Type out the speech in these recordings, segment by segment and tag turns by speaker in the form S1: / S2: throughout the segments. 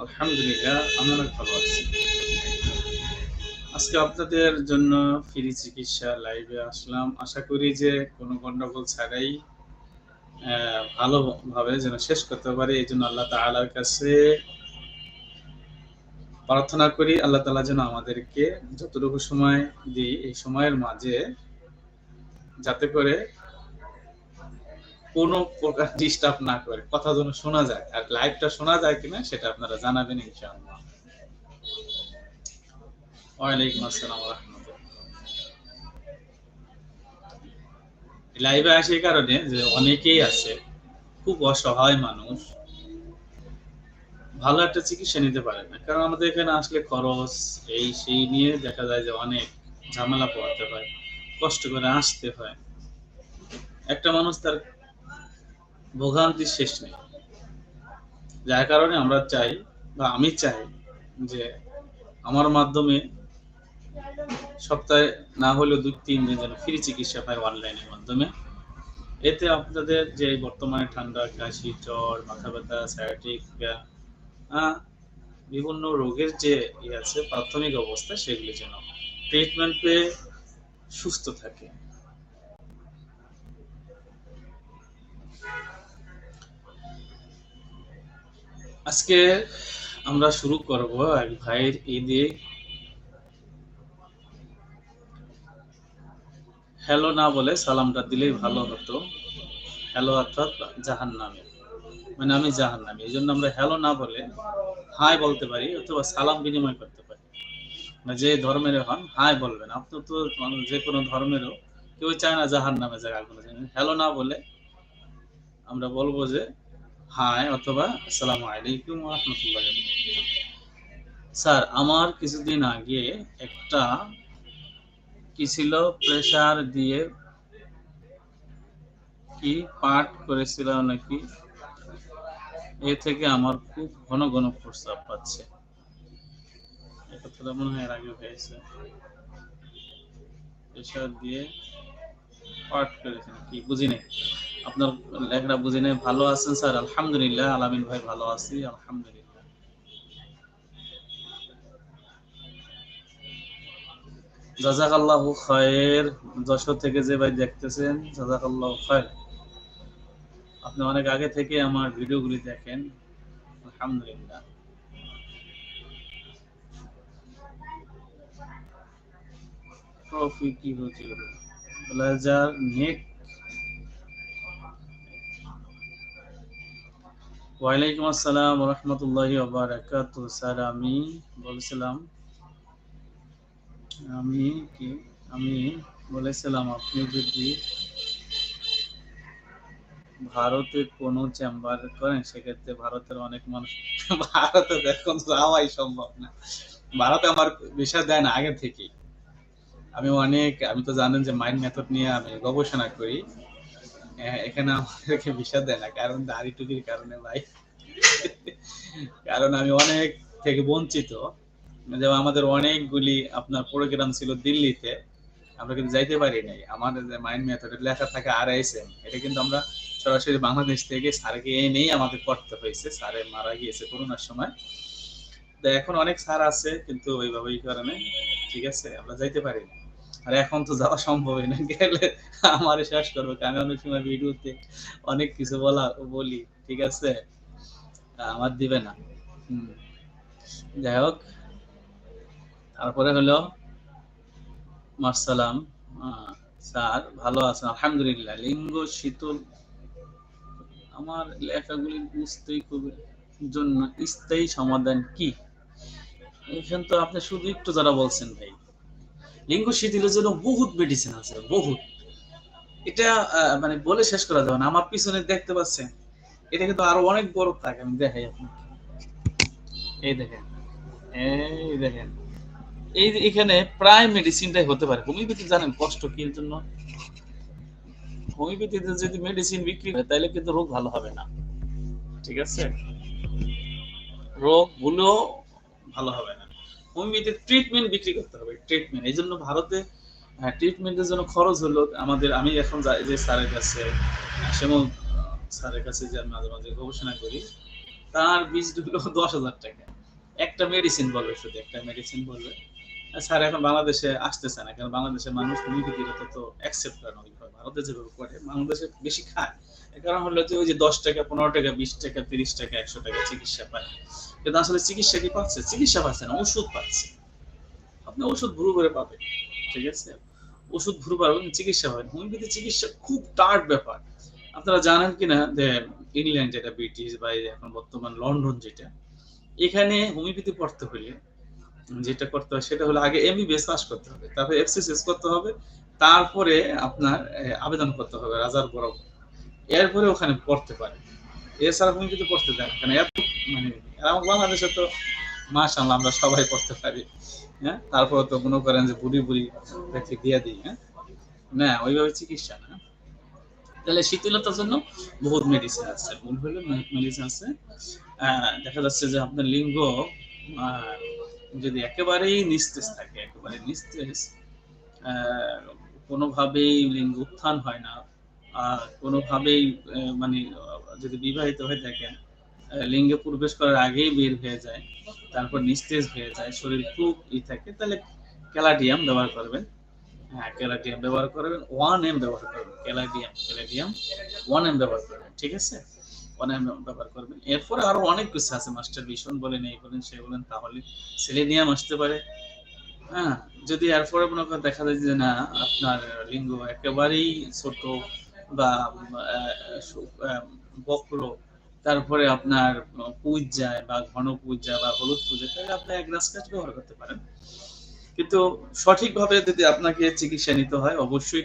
S1: আলহামদুলিল্লাহ আমি অনেক ভালো আছি। আজকে আপনাদের জন্য ফ্রি চিকিৎসা লাইভে আসলাম। আশা করি যে কোনো গন্ডগোল ছাড়াই ভালোভাবে যেন শেষ করতে পারি। এই জন্য আল্লাহ তাআলার কাছে প্রার্থনা করি, আল্লাহ তাআলা যেন আমাদেরকে যতটুকু সময় দিই, এই সময়ের মাঝে যাতে করে কোনো প্রকার ডিস্টার্ব না করে। কথা যেন শোনা যায়। আর লাইভটা শোনা যায় কিনা সেটা আপনারা জানাবেন ইনশাআল্লাহ। ওয়ালাইকুম আসসালাম লাইভে আসে কারণে যে অনেকেই আছে, খুব অসহায় মানুষ। ভালো একটা চিকিৎসা নিতে পারে না। কারণ আমাদের এখানে আসলে খরচ, এই সেই নিয়ে দেখা যায় যে অনেক ঝামেলা পোহাতে হয়, কষ্ট করে আসতে হয়। একটা মানুষ তার ভোগান্তির শেষ নেই। যার কারণে আমরা চাই, বা আমি চাই যে আমার মাধ্যমে সপ্তাহে না হলেও দুই তিন দিন যেন ফ্রি চিকিৎসা পায় অনলাইনের মাধ্যমে। এতে আপনাদের যে বর্তমানে ঠান্ডা, কাশি, জ্বর, মাথা ব্যথা সায়াটিক বিভিন্ন রোগের যে ইয়ে আছে, প্রাথমিক অবস্থা, সেগুলি যেন ট্রিটমেন্ট পেয়ে সুস্থ থাকে। আজকে আমরা শুরু করব এক ভাইয়ের ঈদে। হ্যালো না বলে সালামটা দিলেই ভালো হতো। হ্যালো অর্থাৎ জাহান নামে মানে আমি জাহান নামে এই জন্য আমরা হ্যালো না বলে হাই বলতে পারি অথবা সালাম বিনিময় করতে পারি। মানে যে ধর্মের হন, হাই বলবেন। আপনি তো মানে যে কোনো ধর্মেরও কেউ চায় না জাহান নামে কোনো হ্যালো না বলে আমরা বলব যে হাই অথবা আসসালামু আলাইকুম রহমতুল্লাহ স্যার, আমার কিছুদিন আগে একটা কি ছিল প্রেসার দিয়ে কি পাঠ করেছিল নাকি? এ থেকে আমার খুব ঘন ঘন প্রস্তাব পাচ্ছে। মনে হয় এর আগে হয়েছে। প্রেসার দিয়ে পাঠ করেছেন কি? বুঝি আপনার লেখাটা বুঝি নাই, ভালো আছেন স্যার? আলহামদুলিল্লাহ, আলামিন ভাই ভালো আছি, আলহামদুলিল্লাহ। খায়ের যশোর থেকে যে ভাই দেখতেছেন খায়ের। আপনি অনেক আগে থেকে আমার ভিডিওগুলি দেখেন, আলহামদুলিল্লাহ। কি হয়েছিল? ওয়ালাইকুম আসসালাম রহমতুল্লাহি স্যার, আমি বলছিলাম, আমি কি, আমি বলেছিলাম, আপনি যদি ভারতে কোনো চেম্বার করেন, সেক্ষেত্রে ভারতের অনেক মানুষ, ভারতে এখন যাওয়াই সম্ভব না। ভারতে আমার বিষয় দেয় না আগে থেকেই। আমি অনেক, আমি তো জানেন যে মাইন্ড মেথড নিয়ে আমি গবেষণা করি। এখানে আমাদেরকে বিষয় দেয় না, কারণ দাড়ি টুকির কারণে ভাই। কারণ আমি অনেক থেকে বঞ্চিত। যেমন আমাদের অনেকগুলি আপনার প্রোগ্রাম ছিল দিল্লিতে, আমরা কিন্তু যাইতে পারি নাই। আমাদের যে মাইন্ড মেথডে লেখা থাকে আর এম এটা কিন্তু আমরা সরাসরি বাংলাদেশ থেকে স্যারকে এনেই আমাদের করতে হয়েছে। স্যারে মারা গিয়েছে করোনার সময়। তো এখন অনেক স্যার আছে, কিন্তু ওইভাবে কারণে, ঠিক আছে, আমরা যাইতে পারি না আর এখন তো যাওয়া সম্ভবই না। গেলে আমার শেষ করব আমি অনেক সময় ভিডিওতে অনেক কিছু বলা বলি, ঠিক আছে? আমার দিবে না। যাই হোক, তারপরে হলো, মার্সালাম স্যার ভালো আছেন, আলহামদুলিল্লাহ। লিঙ্গ, শীতল, আমার লেখাগুলি বুঝতেই খুব জন্য স্থায়ী সমাধান কি? এখানে তো আপনি শুধু একটু যারা বলছেন ভাই। লিঙ্গ শিথিলের জন্য বহুত মেডিসিন আছে, বহুত। এটা মানে বলে শেষ করা যাবে না। আমার পিছনে দেখতে পাচ্ছেন? এটা কিন্তু আরও অনেক বড় থাকে আমি দেখাই আপনাকে। এই দেখেন এই দেখেন। এই যে এখানে প্রায় মেডিসিনটাই হতে পারে। হোমিওপ্যাথি জানেন কষ্ট কি জন্য? হোমিওপ্যাথিতে যদি মেডিসিন বিক্রি হয় তাহলে কিন্তু রোগ ভালো হবে না। ঠিক আছে? রোগগুলো ভালো হবে না। হোমিওপ্যাথির ট্রিটমেন্ট বিক্রি করতে হবে ট্রিটমেন্ট এই জন্য ভারতে ট্রিটমেন্টের জন্য খরচ হলো আমাদের, আমি এখন যে স্যারের কাছে, শ্যামল স্যারের কাছে যে মাঝে মাঝে গবেষণা করি, তার বীজ দশ হাজার টাকা। একটা মেডিসিন বলবে শুধু, একটা মেডিসিন বলবে। স্যার, এখন বাংলাদেশে আসতেছে না, কারণ বাংলাদেশের মানুষ হোমিওপ্যাথিটা তো অ্যাকসেপ্ট করে না ওইভাবে। ভারতে যেভাবে করে, বাংলাদেশে বেশি খায়। কারণ হলো যে ওই যে দশ টাকা, পনেরো টাকা, বিশ টাকা, তিরিশ টাকা, একশো টাকা চিকিৎসা পায়। কিন্তু আসলে চিকিৎসা কি পাচ্ছে? চিকিৎসা পাচ্ছে না, ওষুধ পাচ্ছে। আপনি ওষুধ ভুরু করে পাবেন, ঠিক আছে? ওষুধ ভুরু পাবেন চিকিৎসা পাবেন হোমিওপ্যাথি চিকিৎসা খুব টার্ড ব্যাপার। আপনারা জানেন কিনা যে ইংল্যান্ড যেটা ব্রিটিশ বা এখন বর্তমান লন্ডন যেটা, এখানে হোমিওপ্যাথি পড়তে হলে যেটা করতে হয় সেটা হলো আগে এমবিবিএস পাস করতে হবে, তারপরে এফসিসিএস করতে হবে, তারপরে আপনার আবেদন করতে হবে, রাজার বরফ এরপরে ওখানে পড়তে পারে। এছাড়া হোমিওপ্যাথি পড়তে দেয়। কারণ এত মানে বাংলাদেশে তো, মাশাআল্লাহ, আমরা সবাই পড়তে পারি। হ্যাঁ তারপরে তো মনে করেন যে বুড়ি বুড়ি ব্যক্তি দিয়ে দিই হ্যাঁ। না, ওইভাবে চিকিৎসা না। তাহলে শীতলতার জন্য বহুত মেডিসিন আছে মূল মেডিসিন আছে। দেখা যাচ্ছে যে আপনার লিঙ্গ যদি একেবারেই নিস্তেজ থাকে, একেবারে নিস্তেজ কোনোভাবেই লিঙ্গ উত্থান হয় না, আর কোনোভাবেই মানে যদি বিবাহিত হয়ে থাকেন লিঙ্গে প্রবেশ করার আগেই বের হয়ে যায়, তারপর নিস্তেজ হয়ে যায়, শরীর খুব ই থাকে, তাহলে ক্যালাডিয়াম ব্যবহার করবেন। হ্যাঁ ক্যালাডিয়াম ব্যবহার করবেন, ওয়ান এম ব্যবহার করবেন, ক্যালাডিয়াম ক্যালাডিয়াম, ওয়ান এম ব্যবহার করবেন, ঠিক আছে? ওয়ান ব্যবহার করবেন। এরপরে আরও অনেক কিছু আছে, মাস্টার ভীষণ বলেন, এই বলেন সে বলেন, তাহলে সেলেনিয়াম আসতে পারে। হ্যাঁ যদি এরপরে মনে দেখা যায় যে না, আপনার লিঙ্গ একেবারেই ছোট বা বক্র, তারপরে আপনার পুজ যায় বা ঘন পুজ যায় বা হলুদ পুজ তাহলে আপনি এক গ্লাস কাজ ব্যবহার করতে পারেন। কিন্তু সঠিকভাবে যদি আপনাকে চিকিৎসা নিতে হয়, অবশ্যই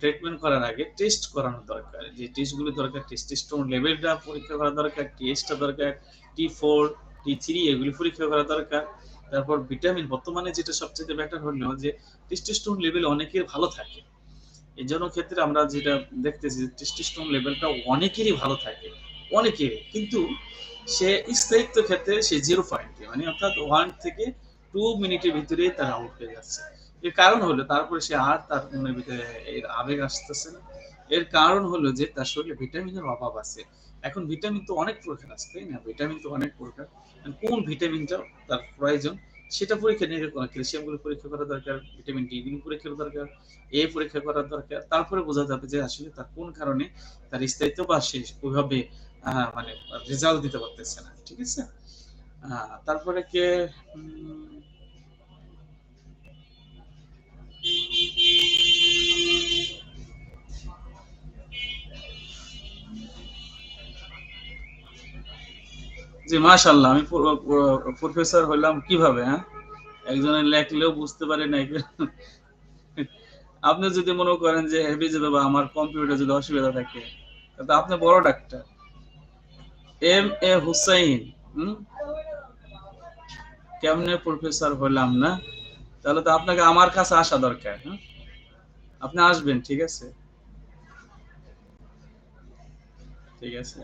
S1: ট্রিটমেন্ট করার আগে টেস্ট করানো দরকার। যে টেস্টগুলো দরকার টেস্টোস্টেরন লেভেলটা পরীক্ষা করা দরকার টেস্টটা দরকার টি ফোর টি থ্রি এগুলি পরীক্ষা করা দরকার। তারপর ভিটামিন বর্তমানে যেটা সবচেয়ে বেটার হলো যে টেস্টোস্টেরন লেভেল অনেকের ভালো থাকে। এই জন্য ক্ষেত্রে আমরা যেটা দেখতেছি টেস্টোস্টেরন লেভেলটা অনেকেরই ভালো থাকে। অনেকেরই কিন্তু সে স্থায়িত্ব ক্ষেত্রে সে জিরো পয়েন্ট মানে অর্থাৎ ওয়ান থেকে টু মিনিটের ভিতরেই তার আউট হয়ে যাচ্ছে। এর কারণ হলো, তারপরে সে আর তার মনের ভিতরে এর আবেগ আসতেছে না। এর কারণ হলো যে, তার শরীরে ভিটামিনের অভাব আছে। এখন ভিটামিন তো অনেক প্রকার আছে, তাই না? ভিটামিন তো অনেক প্রকার। কোন ভিটামিনটা তার প্রয়োজন, সেটা পরীক্ষা নিরীক্ষা করা ক্যালসিয়ামগুলো পরীক্ষা করা দরকার ভিটামিন ডি গুলো পরীক্ষা করা দরকার এ পরীক্ষা করা দরকার। তারপরে বোঝা যাবে যে, আসলে তার কোন কারণে তার স্থায়িত্ব বা সে ওইভাবে মানে রেজাল্ট দিতে পারতেছে না, ঠিক আছে? তারপরে কে জি মাশাল্লাহ আমি প্রফেসর হলাম কীভাবে হ্যাঁ? একজনের লেখলেও বুঝতে পারে না আপনি যদি মনে করেন যে হেভি যে বাবা আমার কম্পিউটার যদি অসুবিধা থাকে তো আপনি বড় ডাক্তার। এম এ হুসাইন কেমনে প্রফেসর হলাম না? তাহলে তো আপনাকে আমার কাছে আসা দরকার হ্যাঁ আপনি আসবেন, ঠিক আছে? ঠিক আছে।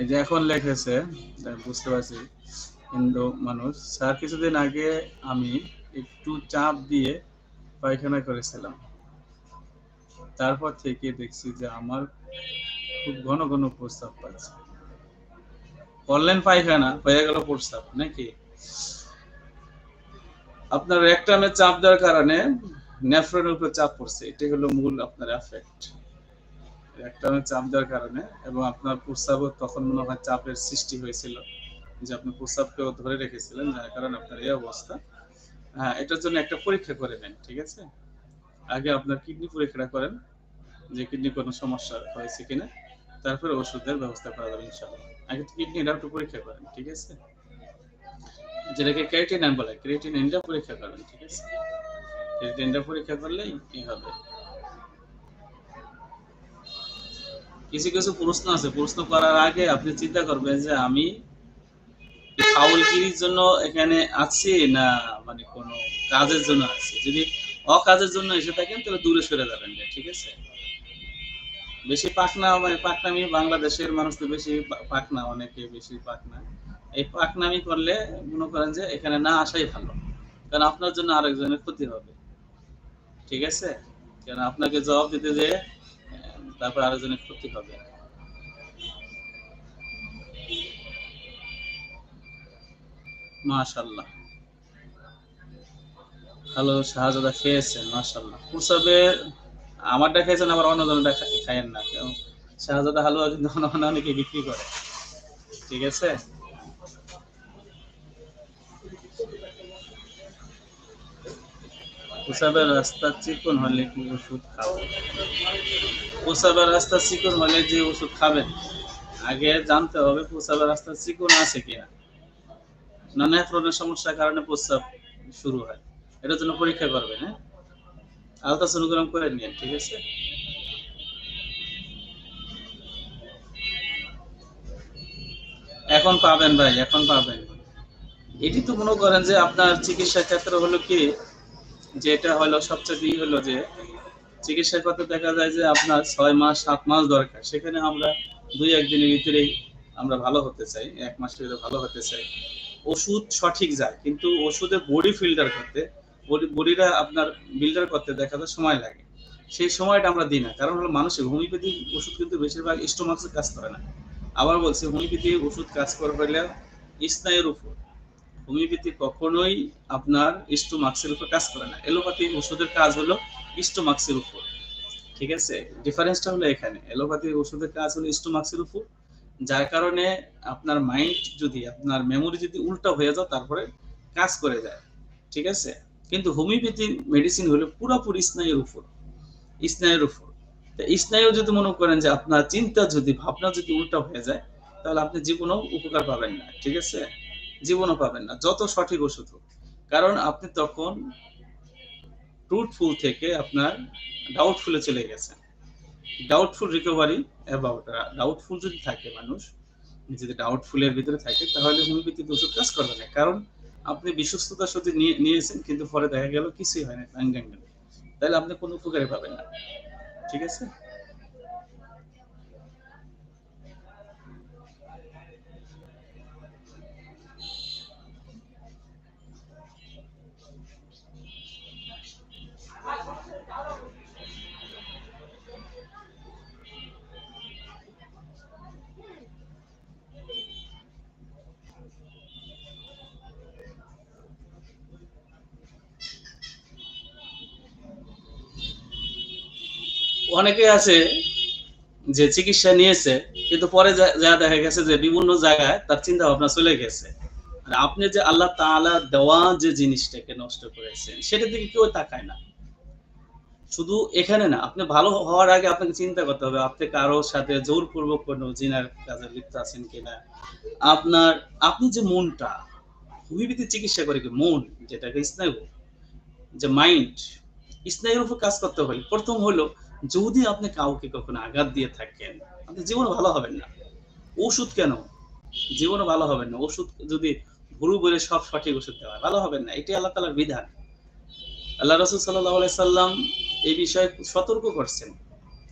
S1: এই যে এখন লেখেছে বুঝতে পারছি, হিন্দু মানুষ। স্যার, কিছুদিন আগে আমি একটু চাপ দিয়ে পায়খানা করেছিলাম। তারপর থেকে দেখছি যে আমার খুব ঘন ঘন প্রস্তাব পাচ্ছে। করলেন পায়খানা, হয়ে গেল প্রস্তাব, নাকি? আপনার রেকটামে চাপ দেওয়ার কারণে নেফ্রনের উপর চাপ পড়ছে, এটাই হলো মূল আপনার এফেক্ট রেকটামে চাপ দেওয়ার কারণে এবং আপনার প্রস্রাবও তখন মনে হয় চাপের সৃষ্টি হয়েছিল। যে আপনি প্রস্রাবকেও ধরে রেখেছিলেন, যার কারণে আপনার এই অবস্থা। হ্যাঁ এটার জন্য একটা পরীক্ষা করে নেন, ঠিক আছে? আগে আপনার কিডনি পরীক্ষাটা করেন, যে কিডনি কোনো সমস্যা হয়েছে কিনা, তারপরে ওষুধের ব্যবস্থা করা যাবে ইনশাআল্লাহ। আগে কিডনিটা একটু পরীক্ষা করেন, ঠিক আছে? যেটাকে ক্রিয়েটিনাইন বলে ক্রিয়েটিনাইনটা পরীক্ষা করেন, ঠিক আছে? ক্রিয়েটিনাইনটা পরীক্ষা করলেই কি হবে? কিছু কিছু প্রশ্ন আছে। প্রশ্ন করার আগে আপনি চিন্তা করবেন যে আমি ফাউলগিরির জন্য এখানে আছি না মানে কোনো কাজের জন্য আছি? যদি অকাজের জন্য এসে থাকেন, তাহলে দূরে সরে যাবেন ঠিক আছে? বেশি পাকনা মানে পাকনামি বাংলাদেশের মানুষ তো বেশি পাকনা, অনেকে বেশি পাকনা। এই পাকনামি করলে মনে করেন যে এখানে না আসাই ভালো, কারণ আপনার জন্য আরেকজনের ক্ষতি হবে, ঠিক আছে? কারণ আপনাকে জবাব দিতে যে তারপর আরও জনের ক্ষতি হবে। মাশাল্লাহ হ্যালো, শাহজাদা খেয়েছেন মাশাল্লাহ প্রসাবের আমারটা খেয়েছেন আবার অন্যজনটা খা- খায়েন না। শাহজাদা হালুয়া কিন্তু অন্য অন্য অনেকে বিক্রি করে। ঠিক আছে? প্রসাবের রাস্তা চিকন হলে কি ওষুধ খাব। প্রসাবের রাস্তা চিকন হলে যে ওষুধ খাবেন, আগে জানতে হবে প্রসাবের রাস্তা চিকন আছে কিনা। না নেফ্রনের সমস্যার কারণে প্রস্রাব শুরু হয়। এটার জন্য পরীক্ষা করবেন হ্যাঁ? আলট্রাসোনোগ্রাম করে নিন, ঠিক আছে? এখন পাবেন ভাই, এখন পাবেন। এটি তো মনে করেন যে আপনার চিকিৎসা ক্ষেত্রে হলো কি, যেটা হলো সবচেয়ে হলো যে চিকিৎসার ক্ষেত্রে দেখা যায় যে আপনার ছয় মাস, সাত মাস দরকার। সেখানে আমরা দুই একদিনের ভিতরেই আমরা ভালো হতে চাই, এক মাসের ভিতরে ভালো হতে চাই। ওষুধ সঠিক যায়, কিন্তু ওষুধে বডি ফিল্টার করতে বডিটা আপনার বিল্ডার করতে দেখা যায় সময় লাগে। সেই সময়টা আমরা দিই না, কারণ হলো মানুষের হোমিওপ্যাথি ওষুধ কিন্তু বেশিরভাগ স্টোমাক্সে কাজ করে না। আবার বলছি, হোমিওপ্যাথি ওষুধ কাজ করে হলে স্নায়ুর উপর। হোমিওপ্যাথি কখনোই আপনার স্টোমাক্সের উপর কাজ করে না। এলোপ্যাথি ওষুধের কাজ হলো স্টোমাক্সের উপর। ঠিক আছে? ডিফারেন্সটা হলো এখানে। এলোপ্যাথি ওষুধের কাজ হলো স্টোমাক্সের উপর, যার কারণে আপনার মাইন্ড যদি, আপনার মেমোরি যদি উল্টা হয়ে যায়, তারপরে কাজ করে যায়। ঠিক আছে? কিন্তু হোমিওপ্যাথি মেডিসিন হলো পুরোপুরি স্নায়ুর উপর। স্নায়ুর উপর। স্নায়ু যদি মনে করেন যে আপনার চিন্তা যদি, ভাবনা যদি উল্টা হয়ে যায়, তাহলে আপনি জীবনেও উপকার পাবেন না। ঠিক আছে? জীবনও পাবেন না, যত সঠিক ওষুধ হোক। কারণ আপনি তখন ট্রুথফুল থেকে আপনার ডাউটফুলে চলে গেছে। ডাউটফুল রিকভারি অ্যাবাউট ডাউটফুল যদি থাকে মানুষ, যদি ডাউটফুলের ভিতরে থাকে, তাহলে হোমিওপ্যাথিক ওষুধ কাজ করবে না। কারণ আপনি বিশ্বস্ততার সাথে নিয়ে নিয়েছেন, কিন্তু পরে দেখা গেল কিছুই হয় না তাহলে আপনি কোনো উপকারে পাবেন না। ঠিক আছে? অনেকে আছে যে চিকিৎসা নিয়েছে, কিন্তু পরে যা- দেখা গেছে যে বিভিন্ন জায়গায় তার চিন্তা ভাবনা চলে গেছে। আর আপনি যে আল্লাহ তাআলা দেওয়া যে জিনিসটাকে নষ্ট করেছেন সেটা দিকে কেউ তাকায় না। শুধু এখানে না, আপনি ভালো হওয়ার আগে আপনাকে চিন্তা করতে হবে, আপনি কারোর সাথে জোরপূর্বক কোনো জিনার কাজে লিপ্ত আছেন কিনা। আপনার, আপনি যে মনটা হোমিওপ্যাথি চিকিৎসা করে কি মন, যেটাকে স্নায়ু যে মাইন্ড স্নায়ুর উপর কাজ করতে হলে প্রথম হলো যদি আপনি কাউকে কখনো আঘাত দিয়ে থাকেন, আপনি জীবনে ভালো হবেন না। ওষুধ কেন? জীবনে ভালো হবেন না। ওষুধ যদি ভুরু বলে সব সঠিক ওষুধ দেওয়া ভালো হবেন না। এটাই আল্লাহ তালার বিধান। আল্লাহ রসুল সাল্লাম এই বিষয়ে সতর্ক করছেন।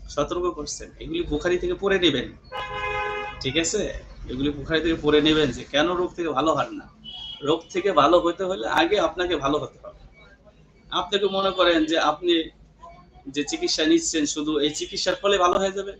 S1: সতর্ক করছেন। এগুলি বুখারি থেকে পড়ে নেবেন। ঠিক আছে? এগুলি বুখারি থেকে পড়ে নেবেন যে কেন রোগ থেকে ভালো হন না। রোগ থেকে ভালো হতে হলে আগে আপনাকে ভালো হতে হবে। আপনাকে মনে করেন যে আপনি যে চিকিৎসা নিচ্ছেন শুধু এই চিকিৎসার ফলে ভালো হয়ে যাবে?